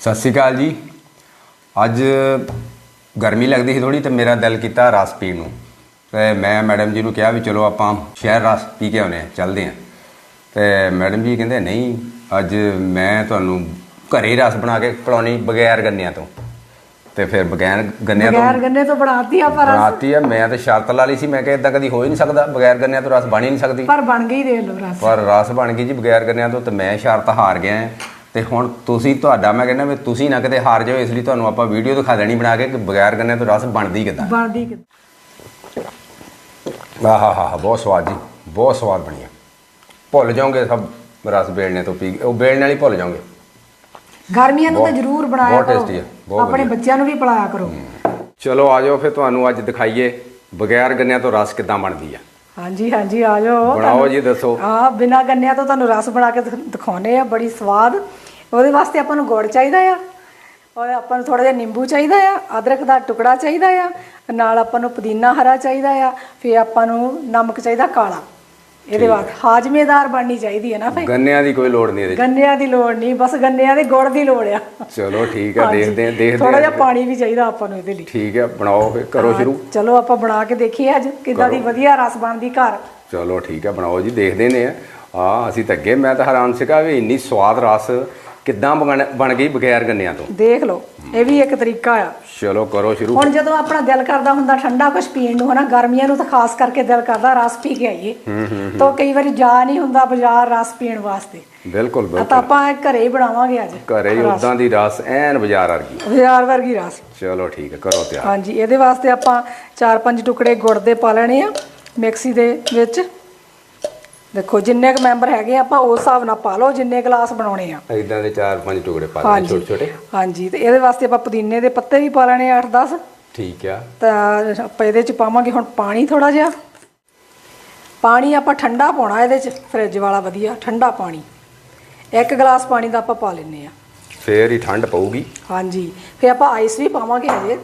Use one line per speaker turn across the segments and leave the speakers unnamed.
ਸਤਿ ਸ਼੍ਰੀ ਅਕਾਲ ਜੀ। ਅੱਜ ਗਰਮੀ ਲੱਗਦੀ ਸੀ ਥੋੜੀ ਤੇ ਮੇਰਾ ਦਿਲ ਕੀਤਾ ਰਸ ਪੀਣ ਨੂੰ। ਤੇ ਮੈਂ ਮੈਡਮ ਜੀ ਨੂੰ ਕਿਹਾ ਵੀ ਚਲੋ ਆਪਾਂ ਸ਼ਹਿਰ ਰਸ ਪੀ ਕੇ ਆਉਨੇ ਆ ਚੱਲਦੇ ਆ ਤੇ ਮੈਡਮ ਜੀ ਕਹਿੰਦੇ ਨਹੀਂ ਅੱਜ ਮੈਂ ਤੁਹਾਨੂੰ ਘਰੇ ਰਸ ਬਣਾ ਕੇ ਪਿਲਾਉਣੀ ਬਗੈਰ ਗੰਨਿਆਂ ਤੋਂ। ਤੇ ਫਿਰ ਬਗੈਰ ਗੰਨਿਆਂ ਤੋਂ
ਬਗੈਰ ਗੰਨੇ ਤੋਂ ਬਣਾਤੀ ਆ ਪਰ
ਬਣਾਤੀ ਆ। ਮੈਂ ਤੇ ਸ਼ਰਤ ਲਾ ਲਈ ਸੀ ਮੈਂ ਕਿਹਾ ਇਦਾਂ ਕਦੀ ਹੋ ਹੀ ਨਹੀਂ ਸਕਦਾ ਬਗੈਰ ਗੰਨਿਆਂ ਤੋਂ ਰਸ ਬਣ ਹੀ ਨਹੀਂ ਸਕਦੀ।
ਪਰ ਬਣ ਗਈ ਦੇਖ ਲਓ ਰਸ।
ਪਰ ਰਸ ਬਣ ਗਈ ਜੀ ਬਗੈਰ ਗੰਨਿਆਂ ਤੋਂ ਤੇ ਮੈਂ ਸ਼ਰਤ ਹਾਰ ਗਿਆ। ਹਾਂ। ਤੇ ਹੁਣ ਤੁਸੀਂ ਤੁਹਾਡਾ ਮੈਂ ਕਹਿੰਦਾ ਵੀ ਤੁਸੀਂ ਨਾ ਕਿਤੇ ਹਾਰ ਜਾਓ ਇਸ ਲਈ ਤੁਹਾਨੂੰ ਆਪਾਂ ਵੀਡੀਓ ਦਿਖਾ ਦੇਣੀ ਬਣਾ ਕੇ ਕਿ ਬਗੈਰ ਗੰਨਿਆਂ ਤੋਂ ਰਸ ਬਣਦੀ ਕਿਦਾਂ।
ਬਣਦੀ ਕਿ
ਆਹਾ ਹਾ ਹਾ ਬਹੁਤ ਸਵਾਦ ਜੀ ਬਹੁਤ ਸਵਾਦ ਬਣੀ ਹੈ ਭੁੱਲ ਜਾਓਗੇ ਸਭ ਰਸ ਬੇਲਣੇ ਤੋਂ ਪੀ ਉਹ ਬੇਲਣੇ ਵਾਲੀ ਭੁੱਲ ਜਾਓਗੇ।
ਗਰਮੀਆਂ ਨੂੰ ਤਾਂ
ਬਹੁਤ-
ਜ਼ਰੂਰ ਬਣਾਇਆ
ਬਹੁਤ
ਕਰੋ।
tasty ਹੈ, ਬਹੁਤ
ਆਪਣੇ। ਬੱਚਿਆਂ ਨੂੰ ਵੀ ਪਿਲਾਇਆ ਕਰੋ।
ਚਲੋ ਆ ਜਾਓ ਫਿਰ ਤੁਹਾਨੂੰ ਅੱਜ ਦਿਖਾਈਏ ਬਗੈਰ ਗੰਨਿਆਂ ਤੋਂ ਰਸ ਕਿਦਾਂ ਬਣਦੀ ਆ।
ਹਾਂਜੀ ਹਾਂਜੀ ਆ ਜਾਓ।
ਬਣਾਓ ਜੀ ਦੱਸੋ।
ਆ ਬਿਨਾ ਗੰਨਿਆਂ ਤੋਂ ਤੁਹਾਨੂੰ ਰਸ ਬਣਾ ਕੇ ਦਿਖ- ਦਿਖਾਉਨੇ ਆ ਬੜੀ ਸਵਾਦ। ਉਹਦੇ ਵਾਸਤੇ ਆਪਾਂ ਨੂੰ ਗੁੜ ਚਾਹੀਦਾ ਆ। ਔਰ ਆਪਾਂ ਨੂੰ ਥੋੜਾ ਜਿਹਾ ਨਿੰਬੂ ਚਾਹੀਦਾ ਆ ਅਦਰਕ ਦਾ ਟੁਕੜਾ ਚਾਹੀਦਾ ਆ ਨਾਲ ਆਪਾਂ ਨੂੰ ਪੁਦੀਨਾ ਹਰਾ ਚਾਹੀਦਾ ਆ ਫਿਰ ਆਪਾਂ ਨੂੰ ਨਮਕ ਚਾਹੀਦਾ ਕਾਲਾ। ਇਹਦੇ ਬਾਅਦ ਹਾਜ਼ਮੇਦਾਰ ਬਣਨੀ ਚਾਹੀਦੀ ਹੈ ਨਾ ਫੇ
ਗੰਨਿਆਂ ਦੀ ਕੋਈ ਲੋੜ ਨਹੀਂ ਇਹਦੇ।
ਗੰਨਿਆਂ ਦੀ ਲੋੜ ਨਹੀਂ ਬਸ ਗੰਨਿਆਂ ਦੇ ਗੁੜ ਦੀ ਲੋੜ ਆ।
ਚਲੋ ਠੀਕ ਆ ਦੇਖਦੇ ਆ ਦੇਖਦੇ
ਥੋੜਾ
ਆ
ਜਿਹਾ ਪਾਣੀ ਵੀ ਚਾਹੀਦਾ ਆਪਾਂ ਨੂੰ ਇਹਦੇ ਲਈ।
ਠੀਕ ਹੈ ਬਣਾਓ ਫਿਰ ਕਰੋ ਸ਼ੁਰੂ।
ਚਲੋ ਆਪਾਂ ਬਣਾ ਕੇ ਦੇਖੀਏ ਅੱਜ ਕਿੱਦਾਂ ਦੀ ਵਧੀਆ ਰਸ ਬਣਦੀ ਘਰ।
ਚਲੋ ਠੀਕ ਹੈ ਬਣਾਓ ਜੀ ਦੇਖਦੇ ਨੇ ਆ। ਆ ਅਸੀਂ ਤਾਂ ਅੱਗੇ ਮੈਂ ਤਾਂ ਹੈਰਾਨ ਸੀਗਾ ਵੀ ਇੰਨੀ ਸਵਾਦ ਰਸ ਕਿੱਦਾਂ ਬਣ ਬਣ ਗਈ ਬਗੈਰ ਗੰਨਿਆਂ ਤੋਂ?
ਦੇਖ ਲਓ ਇਹ ਵੀ ਇੱਕ ਤਰੀਕਾ ਆ।
ਚਲੋ ਕਰੋ ਸ਼ੁਰੂ।
ਹੁਣ ਜਦੋਂ ਆਪਣਾ ਦਿਲ ਕਰਦਾ ਹੁੰਦਾ ਠੰਡਾ ਕੁਝ ਪੀਣ ਨੂੰ ਹਨਾ ਗਰਮੀਆਂ ਨੂੰ ਤਾਂ ਖਾਸ ਕਰਕੇ ਦਿਲ ਕਰਦਾ ਰਸ ਪੀ ਕੇ ਆਈਏ। ਤਾਂ ਕਈ ਵਾਰੀ ਜਾ ਨਹੀਂ ਹੁੰਦਾ ਬਾਜ਼ਾਰ ਰਸ ਪੀਣ ਵਾਸਤੇ।
ਬਿਲਕੁਲ
ਤਾਂ
ਬਿਲਕੁਲ।
ਆਪਾਂ ਘਰੇ ਹੀ ਬਣਾਵਾਂਗੇ ਅੱਜ
ਘਰੇ ਹੀ ਉਦਾਂ ਦੀ ਰਸ ਐਨ ਬਾਜ਼ਾਰ ਵਰਗੀ।
ਬਾਜ਼ਾਰ ਵਰਗੀ ਰਸ।
ਚਲੋ ਠੀਕ ਹੈ ਕਰੋ ਤਿਆਰ।
ਹਾਂਜੀ ਇਹਦੇ ਵਾਸਤੇ ਆਪਾਂ 4-5 ਟੁਕੜੇ ਗੁੜ ਦੇ ਪਾ ਲੈਣੇ ਆ ਮਿਕਸੀ ਦੇ ਵਿੱਚ। ਦੇਖੋ ਜਿੰਨੇ ਕੁ ਮੈਂਬਰ ਹੈਗੇ ਆ ਆਪਾਂ ਉਸ ਹਿਸਾਬ ਨਾਲ ਪਾ ਲਓ ਜਿੰਨੇ ਗਲਾਸ ਬਣਾਉਣੇ ਆ।
ਇਦਾਂ ਦੇ ਚਾਰ ਪੰਜ ਟੁਕੜੇ ਪਾ ਦੇਣੇ ਛੋਟੇ ਛੋਟੇ
ਹਾਂਜੀ ਤੇ ਇਹਦੇ ਵਾਸਤੇ ਆਪਾਂ ਪੁਦੀਨੇ ਦੇ ਪੱਤੇ ਵੀ ਪਾ ਲੈਣੇ 8-10
ਠੀਕ ਆ।
ਤਾਂ ਆਪਾਂ ਇਹਦੇ ਚ ਪਾਵਾਂਗੇ ਹੁਣ ਪਾਣੀ ਥੋੜਾ ਜਿਹਾ। ਪਾਣੀ ਆਪਾਂ ਠੰਡਾ ਪਾਉਣਾ ਇਹਦੇ ਚ ਫ੍ਰਿਜ ਵਾਲਾ ਵਧੀਆ ਠੰਡਾ ਪਾਣੀ। ਇੱਕ ਗਲਾਸ ਪਾਣੀ ਦਾ ਆਪਾਂ ਪਾ ਲੈਨੇ ਆ।
ਫੇਰ ਹੀ ਠੰਡ ਪਊਗੀ।
ਹਾਂਜੀ ਫਿਰ ਆਪਾਂ ਆਈਸ ਵੀ ਪਾਵਾਂਗੇ ਹਜੇ।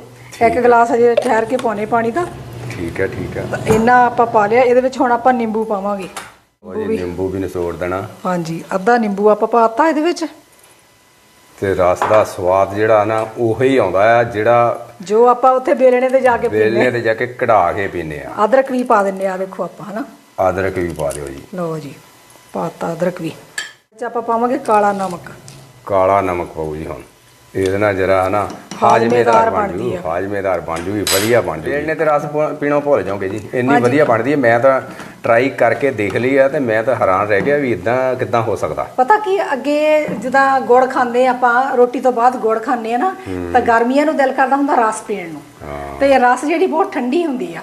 ਇੱਕ ਗਲਾਸ ਹਜੇ ਠਹਿਰ ਕੇ ਪਾਉਣੇ ਪਾਣੀ ਦਾ।
ਠੀਕ ਹੈ ਠੀਕ
ਤਾਂ ਇੰਨਾ ਆਪਾਂ ਪਾ ਲਿਆ ਇਹਦੇ ਵਿੱਚ ਹੁਣ ਆਪਾਂ ਨਿੰਬੂ ਪਾਵਾਂਗੇ।
ਉਹ ਜੀ ਨਿੰਬੂ ਵੀ ਨਿਚੋੜ ਦੇਣਾ।
ਹਾਂਜੀ ਅੱਧਾ ਨਿੰਬੂ ਆਪਾਂ ਪਾਤਾ ਇਹਦੇ ਵਿੱਚ?
ਤੇ ਰਸ ਦਾ ਸਵਾਦ ਜਿਹੜਾ ਨਾ ਉਹੀ ਆਉਂਦਾ ਆ ਜਿਹੜਾ
ਜੋ ਆਪਾਂ ਉੱਥੇ ਬੇਲਣੇ ਤੇ ਜਾ ਕੇ
ਵੇਲਨੇ
ਪੀਨੇ
ਤੇ ਜਾ ਕੇ ਕਢਾ ਕੇ ਪੀਨੇ ਆ।
ਅਦਰਕ ਵੀ ਪਾ ਦਿੰਨੇ ਆ ਦੇਖੋ ਆਪਾਂ ਹਨਾ?
ਅਦਰਕ ਵੀ ਪਾ ਦਿਓ ਜੀ।
ਲਓ ਜੀ ਪਾਤਾ ਅਦਰਕ ਵੀ। ਵਿੱਚ ਆਪਾਂ ਪਾਵਾਂਗੇ ਕਾਲਾ ਨਮਕ।
ਕਾਲਾ ਨਮਕ ਪਾਉ ਜੀ ਹੁਣ। ਇਹਦੇ ਨਾਲ ਜਰਾ ਨਾ
ਹਾਜ਼ਮੇਦਾਰ
ਬਣ ਜੂ। ਹਾਜ਼ਮੇਦਾਰ ਬਣ ਜੂਗੀ ਵਧੀਆ ਬਣ ਜੂ ਇਹਨੇ ਤੇ ਰਸ ਪੀਣੋਂ ਭੁੱਲ ਜਾਓਗੇ ਜੀ। ਇੰਨੀ ਵਧੀਆ ਬਣਦੀ ਹੈ ਮੈਂ ਤਾਂ ਟਰਾਈ ਕਰਕੇ ਦੇਖ ਲਈ ਆ ਤੇ ਮੈਂ ਤਾਂ ਹੈਰਾਨ ਰਹਿ ਗਿਆ ਵੀ ਇਦਾਂ ਕਿਦਾਂ ਹੋ ਸਕਦਾ।
ਪਤਾ ਕੀ ਅੱਗੇ ਜਿੱਦਾਂ ਗੁੜ ਖਾਂਦੇ ਆਪਾਂ ਰੋਟੀ ਤੋਂ ਬਾਅਦ ਗੁੜ ਖਾਂਦੇ ਆ ਨਾ ਤਾਂ ਗਰਮੀਆਂ ਨੂੰ ਦਿਲ ਕਰਦਾ ਹੁੰਦਾ ਰਸ ਪੀਣ ਨੂੰ। ਤੇ ਇਹ ਰਸ ਜਿਹੜੀ ਬਹੁਤ ਠੰਡੀ ਹੁੰਦੀ ਆ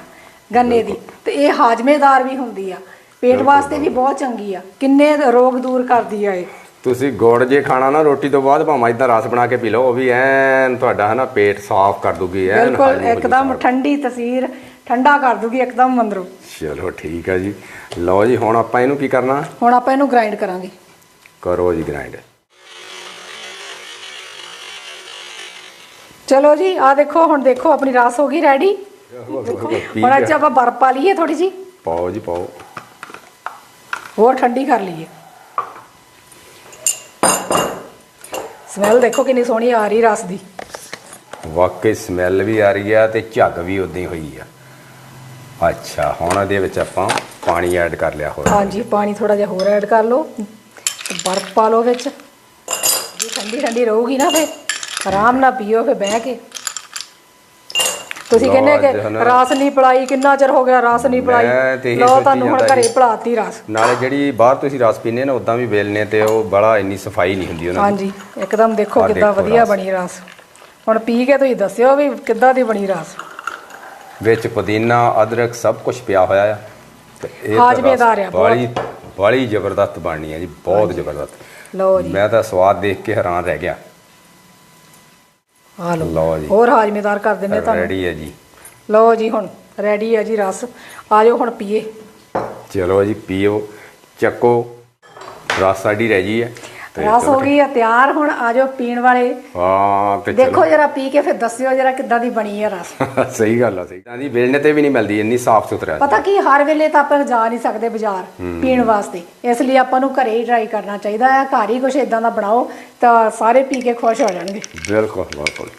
ਗੰਨੇ ਦੀ। ਤੇ ਇਹ ਹਾਜ਼ਮੇਦਾਰ ਵੀ ਹੁੰਦੀ ਆ। ਪੇਟ ਵਾਸਤੇ ਵੀ ਬਹੁਤ ਚੰਗੀ ਆ। ਕਿੰਨੇ ਰੋਗ ਦੂਰ ਕਰਦੀ ਆ ਇਹ।
ਤੁਸੀਂ ਗੁੜ ਜੇ ਖਾਣਾ ਨਾ ਰੋਟੀ ਤੋਂ ਬਾਅਦ ਭਾਵੇਂ ਇਦਾਂ ਰਸ ਬਣਾ ਕੇ ਪੀ ਲਓ ਉਹ ਵੀ ਐਨ ਤੁਹਾਡਾ ਹੈ ਨਾ ਪੇਟ ਸਾਫ਼ ਕਰ ਦੂਗੀ ਐਨ
ਬਿਲਕੁਲ ਇੱਕਦਮ। ਠੰਡੀ ਤਸੀਰ। ਠੰਡਾ ਕਰ ਦੂਗੀ ਇੱਕਦਮ ਅੰਦਰੋਂ।
ਚਲੋ ਠੀਕ ਆ ਜੀ। ਲਓ ਜੀ ਹੁਣ ਆਪਾਂ ਇਹਨੂੰ ਕੀ ਕਰਨਾ?
ਹੁਣ ਆਪਾਂ ਇਹਨੂੰ ਗ੍ਰਾਈਂਡ ਕਰਾਂਗੇ।
ਕਰੋ ਜੀ ਗ੍ਰਾਈਂਡ
ਚਲੋ ਜੀ ਆ ਦੇਖੋ ਹੁਣ ਦੇਖੋ ਆਪਣੀ ਰਸ ਹੋ ਗਈ ਰੈਡੀ ਹੁਣ ਅੱਜ ਆਪਾਂ ਬਰਫ਼ ਪਾ ਲਈਏ ਥੋੜੀ ਜੀ
ਪਾਓ ਜੀ ਪਾਓ।
ਹੋਰ ਠੰਡੀ ਕਰ ਲਈਏ। ਸਮੈਲ ਦੇਖੋ ਕਿੰਨੀ ਸੋਹਣੀ ਆ ਰਹੀ ਰਸ ਦੀ।
ਵਾਕਈ ਸਮੈਲ ਵੀ ਆ ਰਹੀ ਆ ਤੇ ਝੱਗ ਵੀ ਉਦਾਂ ਹੀ ਹੋਈ ਆ। ਅੱਛਾ ਹੁਣ ਇਹਦੇ ਵਿੱਚ ਆਪਾਂ ਪਾਣੀ ਐਡ ਕਰ ਲਿਆ ਹੋਰ।
ਹਾਂਜੀ ਪਾਣੀ ਥੋੜਾ ਜਿਹਾ ਹੋਰ ਐਡ ਕਰ ਲਓ। ਤੇ ਬਰਫ਼ ਪਾ ਲਓ ਵਿੱਚ। ਜੀ ਠੰਡੀ ਠੰਡੀ ਰਹੂਗੀ ਨਾ ਫੇ ਆਰਾਮ ਨਾਲ ਪੀਓ ਫੇ ਬਹਿ ਕੇ। ਤੁਸੀਂ
ਲਓ
ਕਹਿੰਦੇ
ਅੱਜ
ਕਿ
ਹਨਾ-
ਰਸ ਨਹੀਂ ਪਲਾਈ ਕਿੰਨਾ ਚਿਰ ਹੋ ਗਿਆ ਰਸ ਨਹੀਂ
ਮੈਂ ਇਹੀ
ਲਓ
ਸੋਚੀ
ਤੁਹਾਨੂੰ ਹੁਣ
ਜਾਂਦਾ
ਘਰੇ
ਸੀ।
ਪਲਾਤੀ ਰਸ।
ਨਾਲੇ ਜਿਹੜੀ ਬਾਹਰ ਤੁਸੀਂ ਰਸ ਪੀਂਦੇ ਨਾ ਉਦਾਂ ਵੀ ਵੇਲਨੇ ਤੇ ਉਹ ਬੜਾ ਇੰਨੀ ਸਫ਼ਾਈ ਨਹੀਂ ਹੁੰਦੀ ਉਹਨਾਂ ਦੀ।
ਹਾਂਜੀ ਇੱਕਦਮ ਦੇਖੋ
ਆਹ
ਕਿੱਦਾਂ
ਦੇਖੋ
ਵਧੀਆ
ਰਸ।
ਬਣੀ ਰਸ। ਹੁਣ ਪੀ ਕੇ ਤੁਸੀਂ ਦੱਸਿਓ ਵੀ ਕਿੱਦਾਂ ਦੀ ਬਣੀ ਰਸ।
ਵਿੱਚ ਪੁਦੀਨਾ ਅਦਰਕ ਸਭ ਕੁਝ ਪਿਆ ਹੋਇਆ ਆ। ਤੇ ਇਹ
ਹਾਜ਼ਮੇਦਾਰ ਆ, ਬਹੁਤ।
ਬੜੀ ਬੜੀ ਜ਼ਬਰਦਸਤ ਬਣਨੀ ਹੈ ਜੀ ਬਹੁਤ ਜ਼ਬਰਦਸਤ।
ਲਓ ਜੀ।
ਮੈਂ ਤਾਂ ਸਵਾਦ ਦੇਖ ਕੇ ਹੈਰਾਨ ਰਹਿ ਗਿਆ।
ਆ ਲਓ।
ਲਓ ਜੀ।
ਹੋਰ ਹਾਜ਼ਮੇਦਾਰ ਕਰ ਦਿੰਨੇ ਤੁਹਾਨੂੰ।
ਰੈਡੀ ਹੈ ਜੀ।
ਲਓ ਜੀ ਹੁਣ ਰੈਡੀ ਹੈ ਜੀ ਰਸ। ਆ ਜਾਓ ਹੁਣ ਪੀਏ।
ਚਲੋ ਜੀ ਪੀਓ ਚੱਕੋ। ਰਸ ਸਾਡੀ ਰਹਿ ਗਈ ਹੈ
ਰਸ ਹੋ ਗਈ ਆ ਤਿਆਰ ਹੁਣ ਆਜੋ ਪੀਣ ਵਾਲੇ।
ਹਾਂ ਤੇ
ਦੇਖੋ ਜਰਾ ਪੀ ਕੇ ਫਿਰ ਦੱਸਿਓ ਜਰਾ ਕਿੱਦਾਂ ਦੀ ਬਣੀ ਹੈ ਰਸ।
ਸਹੀ ਗੱਲ ਆ ਸਹੀ। ਤਾਂ ਦੀ ਵੇਲਣੇ ਤੇ ਵੀ ਨਹੀਂ ਮਿਲਦੀ ਇੰਨੀ ਸਾਫ਼ ਸੁਥਰਾ
ਪਤਾ ਕੀ ਹਰ ਵੇਲੇ ਤਾਂ ਆਪਾਂ ਜਾ ਨਹੀਂ ਸਕਦੇ ਬਾਜ਼ਾਰ ਪੀਣ ਵਾਸਤੇ। ਇਸ ਲਈ ਆਪਾਂ ਨੂੰ ਘਰੇ ਹੀ ਟਰਾਈ ਕਰਨਾ ਚਾਹੀਦਾ ਹੈ ਘਰ ਹੀ ਕੁਝ ਇਦਾਂ ਦਾ ਬਣਾਓ ਤਾਂ ਸਾਰੇ ਪੀ ਕੇ ਖੁਸ਼ ਹੋ ਜਾਣਗੇ।
ਬਿਲਕੁਲ ਬਿਲਕੁਲ।